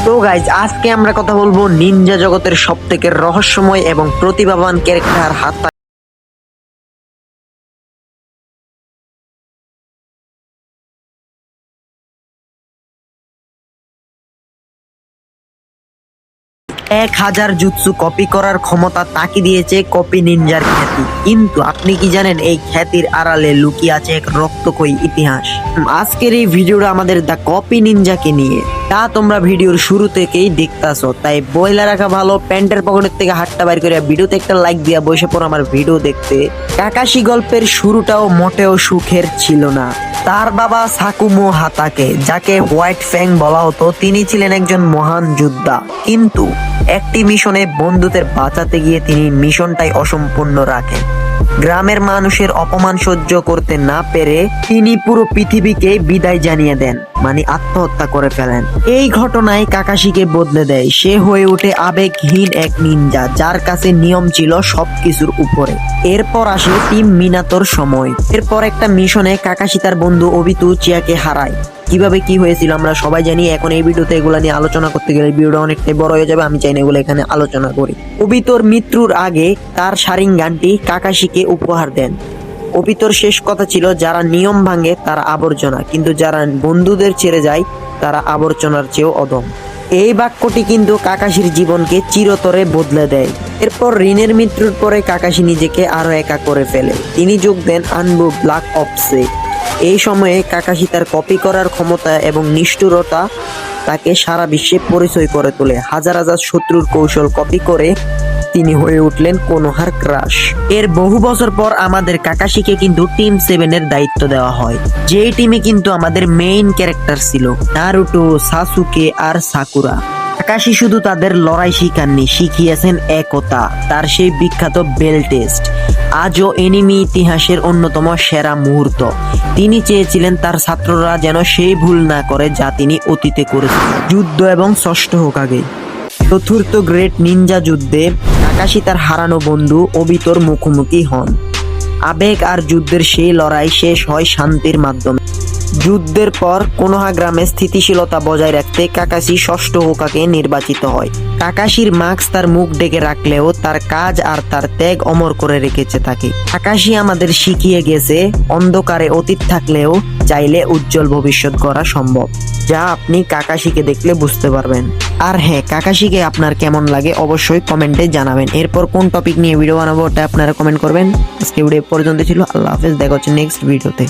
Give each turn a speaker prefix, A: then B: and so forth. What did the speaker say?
A: তো গাইজ আজকে আমরা কথা বলব নিনজা জগতের সব থেকে রহস্যময় এবং প্রতিভাবান ক্যারেক্টার হাত্তা এক হাজার জুৎসু কপি করার ক্ষমতা তাকে দিয়েছে কপি নিনজার খ্যাতি। কিন্তু আপনি কি জানেন, এই খ্যাতির আড়ালে লুকিয়ে আছে এক রক্তকই ইতিহাস? আজকের এই ভিডিওটা আমাদের দ্য কপি নিনজাকে নিয়ে। তা তোমরা ভিডিওর শুরু থেকেই দেখতাছো। তাই বইলা রাখা ভালো, প্যান্টের পকেটের থেকে হাতটা বাইর করে ভিডিওতে একটা লাইক দিয়া বসে পড়ো আমার ভিডিও দেখতে। কাকাশি গল্পের শুরুটাও মোটেও সুখের ছিল না। তার বাবা সাকুমো হাতাকে, যাকে হোয়াইট ফ্যাং বলা হতো, তিনি ছিলেন একজন মহান যোদ্ধা। কিন্তু একটি মিশনে বন্ধুদের বাঁচাতে গিয়ে তিনি মিশনটাই অসম্পূর্ণ রাখেন। গ্রামের মানুষের অপমান সহ্য করতে না পেরে তিনি পুরো পৃথিবীকে বিদায় জানিয়ে দেন মানে আত্মহত্যা করে ফেলেন। এই ঘটনায় কাকাশিকে বদলে দেয়। সে হয়ে ওঠে আবেগহীন এক নিনজা, যার কাছে নিয়ম ছিল সবকিছুর উপরে। এরপর আসে টিম মিনাতোর সময়। এরপর একটা মিশনে কাকাশি তার বন্ধু অবিতু চিয়াকে হারায়। কীভাবে কি হয়েছিল আমরা সবাই জানি। এখন এই ভিডিওতে এগুলো নিয়ে আলোচনা করতে গেলে ভিডিওটা অনেকটাই বড় হয়ে যাবে। আমি চাই না এগুলো এখানে আলোচনা করি। অবিতর মৃত্যুর আগে তার সারিং গানটি কাকাশিকে উপহার দেন। অবিতর শেষ কথা ছিল, যারা নিয়ম ভাঙে তারা আবর্জনা, কিন্তু যারা বন্ধুদের ছেড়ে যায় তারা আবর্জনার চেয়েও অদম। এই বাক্যটি কিন্তু কাকাশির জীবনকে চিরতরে বদলে দেয়। এরপর ঋণের মৃত্যুর পরে কাকাশি নিজেকে আরও একা করে ফেলে। তিনি যোগ দেন আনবু ব্ল্যাক অপসে এই সময়ে কাকাশি তার কপি করার ক্ষমতা এবং নিষ্ঠুরতা তাকে সারা বিশ্বে পরিচয় করে তোলে। হাজার হাজার শত্রুর কৌশল কপি করে তিনি হয়ে উঠলেন কোনোহার ক্রাশ। এর বহু বছর পর আমাদের কাকাশিকে কিন্তু টিম সেভেনের দায়িত্ব দেওয়া হয়। যেই টিমে কিন্তু আমাদের মেইন ক্যারেক্টার ছিল, নারুটো, সাসুকে আর সাকুরা। কাকাশি শুধু তাদের লড়াই শিখাননি, শিখিয়েছেন একতা, তার সেই বিখ্যাত বেল টেস্ট। আজও এনিমি ইতিহাসের অন্যতম সেরা মুহূর্ত। তিনি চেয়েছিলেন তার ছাত্ররা যেন সেই ভুল না করে যা তিনি অতীতে করেছিলেন যুদ্ধ এবং ষষ্ঠ হোক আগে। চতুর্থ গ্রেট নিনজা যুদ্ধে কাকাশি তার হারানো বন্ধু অবিতর মুখোমুখি হন। আবেগ আর যুদ্ধের সেই লড়াই শেষ হয় শান্তির মাধ্যমে। যুদ্ধের পর কোনোহা গ্রামে স্থিতিশীলতা বজায় রাখতে কাকাশি ষষ্ঠ হোকাকে নির্বাচিত হয়। কাকাশির মাস্ক তার মুখ ডেকে রাখলেও তার কাজ আর তার ত্যাগ অমর করে রেখেছে তাকে। কাকাশি আমাদের শিখিয়ে গেছে, অন্ধকারে অতীত থাকলেও চাইলে উজ্জ্বল ভবিষ্যৎ করা সম্ভব, যা আপনি কাকাশিকে দেখলে বুঝতে পারবেন। আর হ্যাঁ কাকাশিকে আপনার কেমন লাগে অবশ্যই কমেন্টে জানাবেন। এরপর কোন টপিক নিয়ে ভিডিও বানাবো, ওটা আপনারা কমেন্ট করবেন। আজকে ভিডিও পর্যন্ত ছিল, আল্লাহ হাফেজ, দেখা হচ্ছে নেক্সট ভিডিওতে